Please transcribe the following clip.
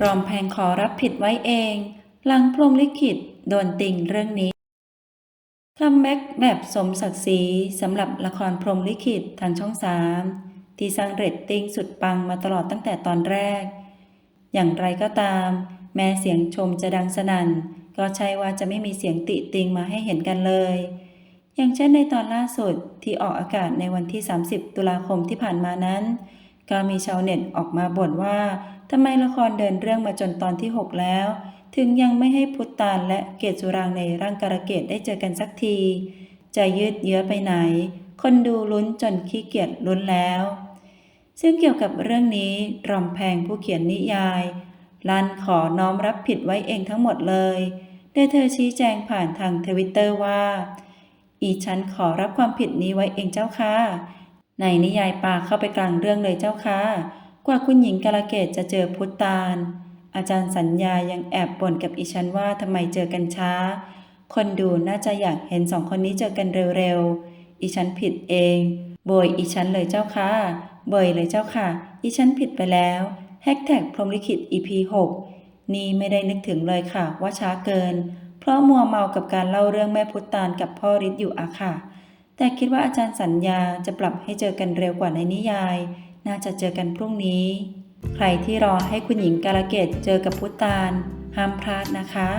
รอมแพงขอรับผิดไว้เอง หลังพรมลิขิตโดนติงเรื่องนี้คัมแบ็กแบบสมศักดิ์ศรีสำหรับละครพรมลิขิตทางช่องสามที่สร้างเรตติ้งสุดปังมาตลอดตั้งแต่ตอนแรก อย่างไรก็ตาม แม้เสียงชมจะดังสนั่น ก็ใช่ว่าจะไม่มีเสียงติติงมาให้เห็นกันเลย อย่างเช่นในตอนล่าสุดที่ออกอากาศในวันที่ 30 ตุลาคมที่ผ่านมานั้น ก็มีชาวเน็ตออกมาบ่นว่าทำไมละครเดินเรื่องมาจนตอนที่ 6 แล้ว ถึงยังไม่ให้พุทธตาลและเกศสุรางในร่างการะเกดได้เจอกันสักที จะยืดเยื้อไปไหน คนดูลุ้นจนขี้เกียจลุ้นแล้ว ซึ่งเกี่ยวกับเรื่องนี้รอมแพงผู้เขียนนิยายลันขอน้อมรับผิดไว้เองทั้งหมดเลยโดยเธอชี้แจงผ่านทางทวิตเตอร์ว่า อีฉันขอรับความผิดนี้ไว้เองเจ้าค่ะ ในนิยายปาเข้าไปกลางเรื่องเลยเจ้าค่ะ กว่าคุณหญิงกาลเกตจะเจอพุทธตาลอาจารย์สัญญายังแอบบ่นกับอีฉันว่าทำไมเจอกันช้า คนดูน่าจะอยากเห็นสองคนนี้เจอกันเร็วๆ อีฉันผิดเอง โบยอีฉันเลยเจ้าค่ะ เบยเลยเจ้าค่ะ อีฉันผิดไปแล้วแฮกแท็กพรหมลิขิต EP 6นี่ไม่ได้นึกถึงเลยค่ะว่าช้าเกิน เพราะมัวเมากับการเล่าเรื่องแม่พุทธตาลกับพ่อฤทธิ์อยู่อะค่ะ แต่คิดว่าอาจารย์สัญญาจะปรับให้เจอกันเร็วกว่าในนิยาย น่าจะเจอกันพรุ่งนี้ ใครที่รอให้คุณหญิงกาลเกตเจอกับพุตานห้ามพลาดนะคะ